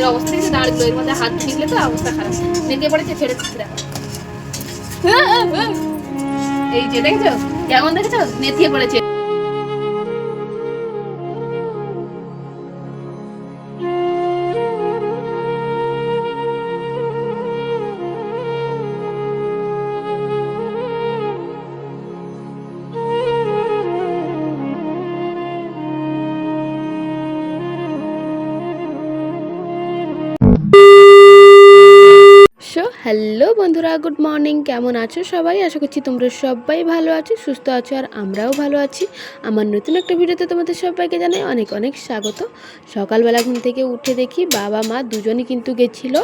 এর অবস্থা কিন্তু দাঁড়িয়ে এর মধ্যে হাত ঢুকলে তো অবস্থা খারাপ। নেতিয়ে পড়েছে দিচ্ছে দেখো এই যে দেখেছ? কেমন দেখেছ? নেতিয়ে পড়েছে। হ্যালো বন্ধুরা, গুড মর্নিং। কেমন আছো সবাই? আশা করছি তোমরা সবাই ভালো আছো, সুস্থ আছো, আর আমরাও ভালো আছি। আমার নতুন একটা ভিডিওতে তোমাদের সবাইকে জানাই অনেক অনেক স্বাগত। সকালবেলা ঘুম থেকে উঠে দেখি বাবা, মা দুজনই কিন্তু গেছিল।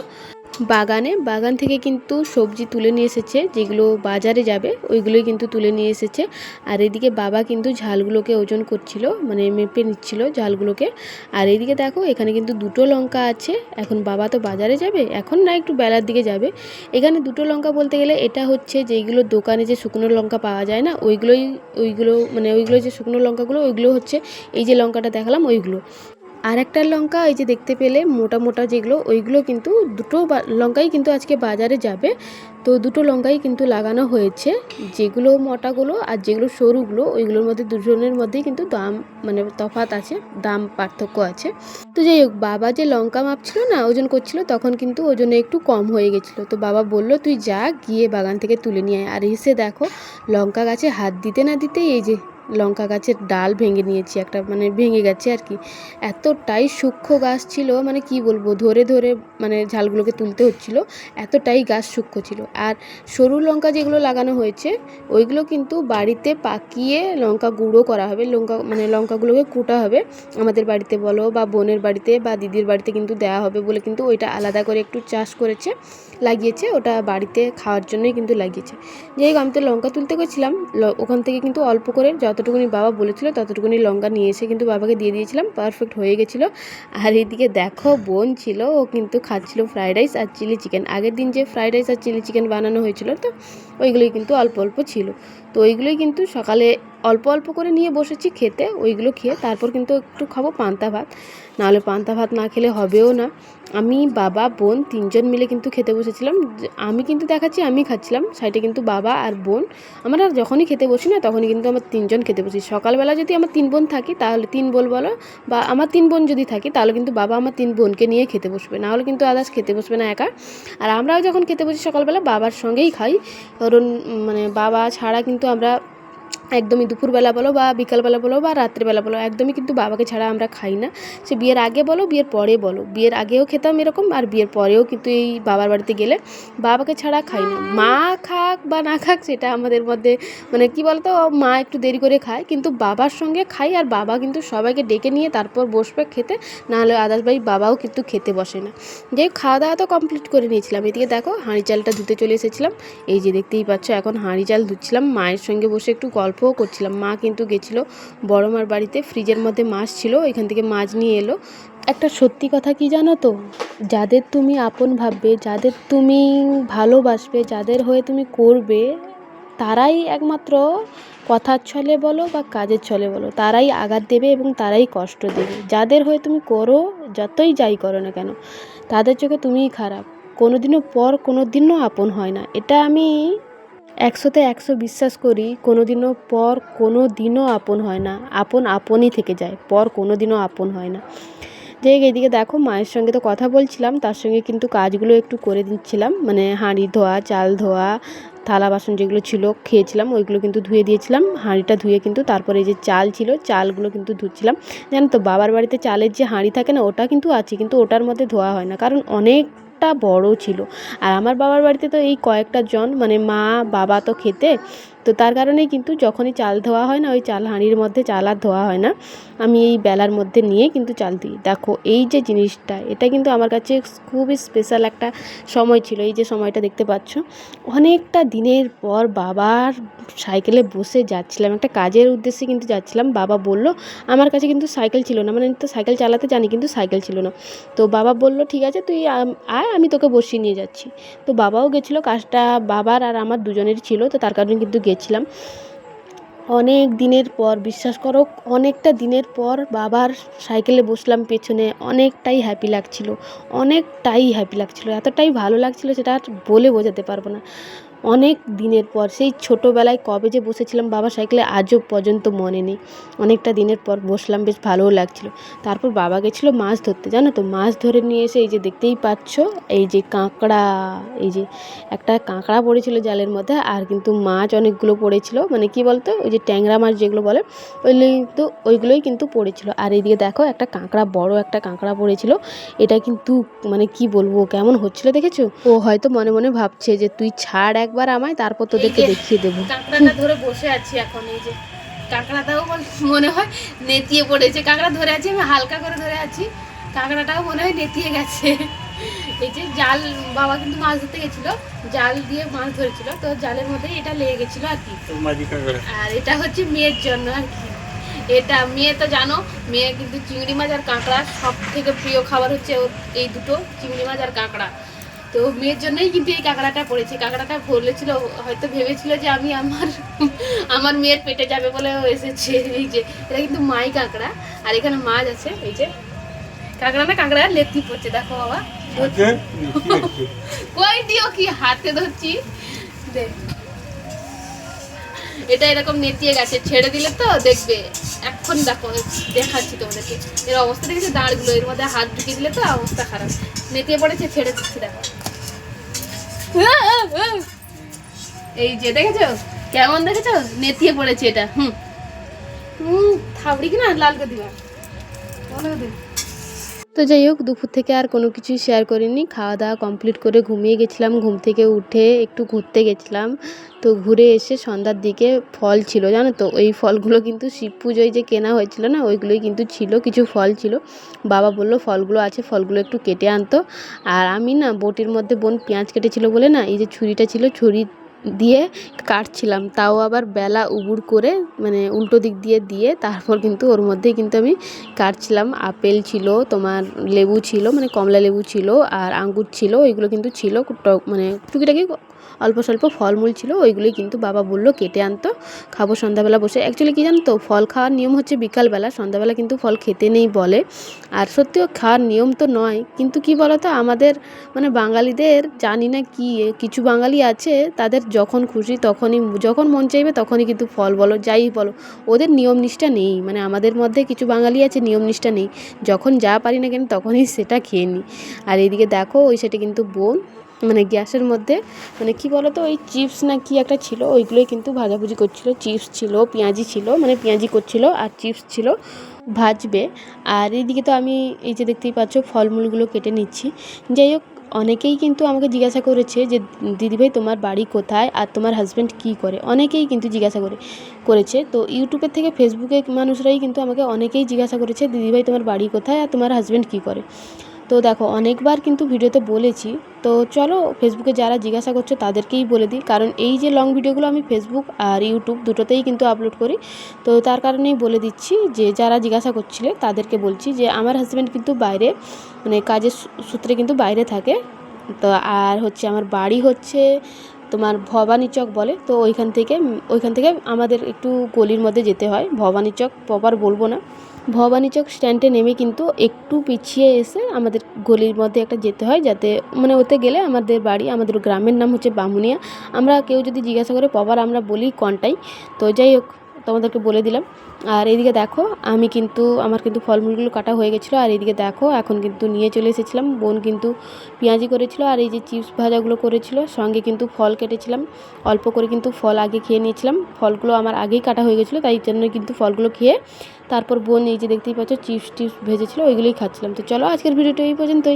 বাগানে, বাগান থেকে কিন্তু সবজি তুলে নিয়ে এসেছে, যেগুলো বাজারে যাবে, ওইগুলোই কিন্তু তুলে নিয়ে এসেছে। আর এদিকে বাবা কিন্তু ঝালগুলোকে ওজন করছিল মানে মেপে নিচ্ছিল ঝালগুলোকে। আর এদিকে দেখো, এখানে কিন্তু দুটো লঙ্কা আছে, এখন বাবা তো বাজারে যাবে, এখন না একটু বেলার দিকে যাবে। এখানে দুটো লঙ্কা বলতে গেলে এটা হচ্ছে যেইগুলো দোকানে যে শুকনো লঙ্কা পাওয়া যায় না, ওইগুলোই, ওইগুলো মানে ওইগুলো যে শুকনো লঙ্কাগুলো, ওইগুলো হচ্ছে এই যে লঙ্কাটা দেখালাম, ওইগুলো। আর একটা লঙ্কা এই যে দেখতে পেলে মোটা মোটা যেগুলো, ওইগুলো কিন্তু দুটো লঙ্কাই কিন্তু আজকে বাজারে যাবে। তো দুটো লঙ্কাই কিন্তু লাগানো হয়েছে। যেগুলো মোটাগুলো আর যেগুলো সরুগুলো, ওইগুলোর মধ্যে দুজনের মধ্যেই কিন্তু দাম মানে তফাৎ আছে, দাম পার্থক্য আছে। তো যাই হোক, বাবা যে লঙ্কা মাপছিল না, ওজন করছিল, তখন কিন্তু ওজনে একটু কম হয়ে গেছিল। তো বাবা বলল, তুই যা, গিয়ে বাগান থেকে তুলে নিয়ে আয়। আর এসে দেখো, লঙ্কা গাছে হাত দিতে না দিতেই এই যে লঙ্কা গাছের ডাল ভেঙে নিয়েছি, একটা মানে ভেঙে গেছে আর কি। এতটাই সূক্ষ্ম গাছ ছিল মানে কি বলব, ধরে ধরে মানে ঝালগুলোকে তুলতে হচ্ছিল, এতটাই গাছ সূক্ষ্ম ছিল। আর সরু লঙ্কা যেগুলো লাগানো হয়েছে, ওইগুলো কিন্তু বাড়িতে পাকিয়ে লঙ্কা গুঁড়ো করা হবে, লঙ্কা মানে লঙ্কাগুলোকে কুটা হবে। আমাদের বাড়িতে বলো বা বোনের বাড়িতে বা দিদির বাড়িতে কিন্তু দেওয়া হবে বলে কিন্তু ওইটা আলাদা করে একটু চাষ করেছে, লাগিয়েছে, ওটা বাড়িতে খাওয়ার জন্যই কিন্তু লাগিয়েছে। যাই হোক, আমি তো লঙ্কা তুলতে গেছিলাম ওখান থেকে কিন্তু অল্প করে যতটুকুনি বাবা বলেছিল ততটুকুনি লঙ্কা নিয়ে এসে কিন্তু বাবাকে দিয়ে দিয়েছিলাম পারফেক্ট হয়ে গেছিল। আর এইদিকে দেখো, বোন ছিল, ও কিন্তু খাচ্ছিল ফ্রাইড রাইস আর চিলি চিকেন আগের দিন যে ফ্রাইড রাইস আর চিলি চিকেন বানানো হয়েছিল, তো ওইগুলোই কিন্তু অল্প অল্প ছিল। তো ওইগুলোই কিন্তু সকালে অল্প অল্প করে নিয়ে বসেছি খেতে, ওইগুলো খেয়ে তারপর কিন্তু একটু খাব পান্তা ভাত। নাহলে পান্তা ভাত না খেলে হবেও না। আমি বাবা, বোন তিনজন মিলে কিন্তু খেতে বসেছিলাম। আমি কিন্তু দেখাচ্ছি, আমি খাচ্ছিলাম। সাইডে কিন্তু বাবা আর বোন। আমরা যখনই খেতে বসি না, তখনই কিন্তু আমার তিনজন খেতে বসি। সকালবেলা যদি আমার তিন বোন থাকি, তাহলে তিন বোন বলো বা আমার তিন বোন যদি থাকি, তাহলে কিন্তু বাবা আমার তিন বোনকে নিয়ে খেতে বসবে। নাহলে কিন্তু আদার্স খেতে বসবে না একা। আর আমরাও যখন খেতে বসি সকালবেলা, বাবার সঙ্গেই খাই। কারণ মানে বাবা ছাড়া কিন্তু আমরা একদমই দুপুরবেলা বলো বা বিকালবেলা বলো বা রাত্রিবেলা বলো, একদমই কিন্তু বাবাকে ছাড়া আমরা খাই না। সে বিয়ের আগে বলো, বিয়ের পরে বলো। বিয়ের আগেও খেতাম এরকম আর বিয়ের পরেও কিন্তু এই বাবার বাড়িতে গেলে বাবাকে ছাড়া খাই না। মা খাক বা না খাক সেটা আমাদের মধ্যে মানে কি বলতো, মা একটু দেরি করে খায় কিন্তু বাবার সঙ্গে খাই আর বাবা কিন্তু সবাইকে ডেকে নিয়ে তারপর বসবে খেতে, নাহলে আদার্স ভাই বাবাও কিন্তু খেতে বসে না। যে খাওয়া দাওয়া তো কমপ্লিট করে নিয়েছিলাম। এদিকে দেখো হাঁড়ি চালটা ধুতে চলে এসেছিলাম। এই যে দেখতেই পাচ্ছ, এখন হাঁড়ি চাল ধুচ্ছিলাম। মায়ের সঙ্গে বসে একটু গল্পও করছিলাম। মা কিন্তু গেছিল বড় মার বাড়িতে, ফ্রিজের মধ্যে মাছ ছিল এখান থেকে মাছ নিয়ে এলো। একটা সত্যি কথা কি জানো তো? যাদের তুমি আপন ভাববে, যাদের তুমি ভালোবাসবে, যাদের হয়ে তুমি করবে, তারাই একমাত্র কথার ছলে বলো বা কাজের ছলে বলো। তারাই আঘাত দেবে এবং তারাই কষ্ট দেবে। যাদের হয়ে তুমি করো, যতই যাই করো না কেন, তাদের চোখে তুমিই খারাপ। কোনো দিনও পর কোনো দিনও আপন হয় না। এটা আমি একশোতে একশো বিশ্বাস করি কোনো দিনও পর কোনো দিনও আপন হয় না। আপন আপনই থেকে যায়, পর কোনো দিনও আপন হয় না। যে এদিকে দেখো, মায়ের সঙ্গে তো কথা বলছিলাম, তার সঙ্গে কিন্তু কাজগুলো একটু করে দিচ্ছিলাম। মানে হাঁড়ি ধোয়া, চাল ধোয়া, থালা বাসন যেগুলো ছিল খেয়েছিলাম, ওইগুলো কিন্তু ধুয়ে দিয়েছিলাম। হাঁড়িটা ধুয়ে কিন্তু তারপরে যে চাল ছিল, চালগুলো কিন্তু ধুচ্ছিলাম। জানো তো, বাবার বাড়িতে চালের যে হাঁড়ি থাকে না, ওটা কিন্তু আছে, কিন্তু ওটার মধ্যে ধোয়া হয় না। কারণ অনেকটা বড় ছিল। আর আমার বাবার বাড়িতে তো এই কয়েকটা জন মানে মা, বাবা তো খেতে। তো তার কারণেই কিন্তু যখনই চাল ধোয়া হয় না, ওই চাল হাঁড়ির মধ্যে চাল আর ধোয়া হয় না। আমি এই বেলার মধ্যে নিয়ে কিন্তু চাল দিই। দেখো, এই যে জিনিসটা, এটা কিন্তু আমার কাছে খুবই স্পেশাল একটা সময় ছিল। এই যে সময়টা দেখতে পাচ্ছ, অনেকটা দিনের পর বাবার সাইকেলে বসে যাচ্ছিলাম। একটা কাজের উদ্দেশ্যে কিন্তু যাচ্ছিলাম। বাবা বলল, আমার কাছে কিন্তু সাইকেল ছিল না। মানে তো সাইকেল চালাতে জানি, কিন্তু সাইকেল ছিল না। তো বাবা বলল, ঠিক আছে, তুই আয়, আমি তোকে বসিয়ে নিয়ে যাচ্ছি। তো বাবাও গেছিল। কাজটা বাবার আর আমার দুজনের ছিল। তো তার কারণে কিন্তু গেছিলাম অনেক দিনের পর, বিশ্বাস করো, অনেকটা দিনের পর বাবার সাইকেলে বসলাম পেছনে, অনেকটাই হ্যাপি লাগছিল, অনেকটাই হ্যাপি লাগছিল, এতটাই ভালো লাগছিল সেটা আর বলে বোঝাতে পারব না। অনেক দিনের পর, সেই ছোটোবেলায় কবে যে বসেছিলাম বাবার সাইকেলে আজও পর্যন্ত মনে নেই। অনেকটা দিনের পর বসলাম, বেশ ভালোও লাগছিল। তারপর বাবা গেছিল মাছ ধরতে। জানো তো, মাছ ধরে নিয়ে এসে এই যে দেখতেই পাচ্ছ, এই যে কাঁকড়া, এই যে একটা কাঁকড়া পড়েছিল জালের মধ্যে, আর কিন্তু মাছ অনেকগুলো পড়েছিল। মানে কি বলতো, ওই যে ট্যাংরা মাছ যেগুলো বলে, ওইগুলো কিন্তু, ওইগুলোই কিন্তু পড়েছিল। আর এইদিকে দেখো, একটা কাঁকড়া, বড় একটা কাঁকড়া পড়েছিল। এটা কিন্তু মানে কি বলব, কেমন হচ্ছিল দেখেছ? ও হয়তো মনে মনে ভাবছে যে, তুই ছাড় একবার আমায় তারপর তোদেরকে দেখিয়ে দেবো। কাঁকড়াটা ধরে বসে আছি এখন এই যে কাঁকড়াটাও মনে- হয় নেতিয়ে পড়েছে। কাঁকড়া ধরে আছি আমি হালকা করে ধরে আছি কাঁকড়াটাও মনে হয় নেতিয়ে গেছে। এই যে জাল বাবা কিন্তু মাছ ধরতে গেছিল জাল দিয়ে মাছ ধরেছিল তো জালের মধ্যে এটা লেগে গেছিল আর কি। আর এটা হচ্ছে মেয়ের জন্য আর কি। এটা মেয়ে তো জানো মেয়ে কিন্তু চিংড়ি মাছ আর কাঁকড়া সব থেকে প্রিয় খাবার হচ্ছে এই দুটো চিংড়ি মাছ আর কাঁকড়া। তো মেয়ের জন্যই কিন্তু এই কাঁকড়াটা পড়েছে। কাঁকড়াটা বলেছিল হয়তো ভেবেছিল যে আমি আমার আমার মেয়ের পেটে যাবে বলে এসেছে। এই যে এটা কিন্তু মাই কাঁকড়া। আর এখানে মাছ আছে এই যে। কাঁকড়া না কাঁকড়া লেথি পড়ছে দেখো বাবা। কই দিও কি হাতে ধরছি। দেখ। এটা এরকম নেতিয়ে গেছে ছেড়ে দিলে তো দেখবে। এখন দেখো, দেখাচ্ছি তোমাদেরকে। এর অবস্থা দেখেছি? দাঁড়গুলো, এর মধ্যে হাত ঢুকিয়ে দিলে তো অবস্থা খারাপ। নেতিয়ে পড়েছে, ছেড়ে দিচ্ছি, দেখো। এই যে, দেখেছ? কেমন দেখেছ? নেতিয়ে পড়েছে এটা, হুম। হুম, থাবড়ি কিনা? লাল করে দিবা। ভালো করে। তো যাই হোক, দুপুর থেকে আর কোনো কিছুই শেয়ার করিনি। খাওয়া দাওয়া কমপ্লিট করে ঘুমিয়ে গেছিলাম। ঘুম থেকে উঠে একটু ঘুরতে গেছিলাম। তো ঘুরে এসে সন্ধ্যার দিকে ফল ছিল, জানো তো? ওই ফলগুলো কিন্তু শিব পুজোয় যে কেনা হয়েছিল না, ওইগুলোই কিন্তু ছিল, কিছু ফল ছিল। বাবা বলল, ফলগুলো আছে, ফলগুলো একটু কেটে আনতো। আর আমি না, বটির মধ্যে বোন পেঁয়াজ কেটেছিল বলে না, এই যে ছুরিটা ছিল, ছুরি দিয়ে কাটছিলাম। তাও আবার বেলা উবুর করে মানে উল্টো দিক দিয়ে দিয়ে তারপর কিন্তু ওর মধ্যেই কিন্তু আমি কাটছিলাম। আপেল ছিল, তোমার লেবু ছিল মানে কমলা লেবু ছিল আর আঙ্গুর ছিল এগুলো কিন্তু ছিল। মানে টুকিটাকি অল্প স্বল্প ফলমূল ছিল, ওইগুলোই কিন্তু বাবা বলল কেটে আনতো। খাব সন্ধ্যাবেলা বসে। অ্যাকচুয়ালি কী জানো তো ফল খাওয়ার নিয়ম হচ্ছে বিকালবেলা, সন্ধ্যাবেলা কিন্তু ফল খেতে নেই বলে। আর সত্যিও খাওয়ার নিয়ম তো নয়, কিন্তু কি বলতো? আমাদের মানে বাঙালিদের জানি না কি, কিছু বাঙালি আছে, তাদের যখন খুশি তখনই, যখন মন চাইবে তখনই কিন্তু ফল বলো, যাই বলো। ওদের নিয়ম নিষ্ঠা নেই মানে আমাদের মধ্যে কিছু বাঙালি আছে, নিয়ম নিষ্ঠা নেই। যখন যা পারি না কেন তখনই সেটা খেয়ে নিই আর এইদিকে দেখো, ওই সেটা কিন্তু বোন। মানে গ্যাসের মধ্যে মানে কি বলতো, ওই চিপস না কি একটা ছিল, ওইগুলোই কিন্তু ভাজাভুজি করছিল। চিপস ছিল, পেঁয়াজি ছিল মানে পেঁয়াজি করছিল আর চিপস ছিল ভাজবে। আর এইদিকে তো আমি এই যে দেখতেই পাচ্ছ, ফলমূলগুলো কেটে নিচ্ছি। যাই হোক, অনেকেই কিন্তু আমাকে জিজ্ঞাসা করেছে যে দিদিভাই তোমার বাড়ি কোথায় আর তোমার হাজব্যান্ড কী করে? অনেকেই কিন্তু জিজ্ঞাসা করে, করেছে। তো ইউটিউবের থেকে ফেসবুকে মানুষরাই কিন্তু আমাকে অনেকেই জিজ্ঞাসা করেছে দিদিভাই তোমার বাড়ি কোথায় আর তোমার হাজব্যান্ড কী করে? তো দেখো, অনেকবার কিন্তু ভিডিওতে বলেছি। তো চলো ফেসবুকে যারা জিজ্ঞাসা করছ তাদেরকেই বলে দিই। কারণ এই যে লং ভিডিওগুলো আমি ফেসবুক আর ইউটিউব দুটোতেই কিন্তু আপলোড করি। তো তার কারণেই বলে দিচ্ছি যে, যারা জিজ্ঞাসা করছিলে তাদেরকে বলছি যে, আমার হাজব্যান্ড কিন্তু বাইরে মানে কাজের সূত্রে কিন্তু বাইরে থাকে। তো আর হচ্ছে আমার বাড়ি হচ্ছে তোমার ভবানী চক বলে, তো ওইখান থেকে ওইখান থেকে আমাদের একটু গলির মধ্যে যেতে হয়। ভবানী চক, প্রপার বলব না। ভবানী চক স্ট্যান্ডে নেমে কিন্তু একটু পিছিয়ে এসে আমাদের গলির মধ্যে একটা যেতে হয়, যাতে মানে ওতে গেলে আমাদের বাড়ি, আমাদের গ্রামের নাম হচ্ছে বামুনিয়া। আমরা কেউ যদি জিজ্ঞাসা করে, প্রপার আমরা বলি কনটাই। তো যাই হোক তোমাদেরকে বলে দিলাম। আর এইদিকে দেখো, আমি কিন্তু, আমার কিন্তু ফলমূলগুলো কাটা হয়ে গেছিল। আর এইদিকে দেখো, এখন কিন্তু নিয়ে চলে এসেছিলাম। বোন কিন্তু পেঁয়াজি করেছিল আর এই যে চিপস ভাজাগুলো করেছিল, সঙ্গে কিন্তু ফল কেটেছিলাম। অল্প করে কিন্তু ফল আগে খেয়ে নিয়েছিলাম। ফলগুলো আমার আগেই কাটা হয়ে গেছিল, তাই জন্য কিন্তু ফলগুলো খেয়ে তারপর বোন এই যে দেখতেই পাচ্ছ, চিপস টিপস ভেজেছিলো, ওইগুলোই খাচ্ছিলাম। তো চলো আজকের ভিডিওটা এই পর্যন্তই।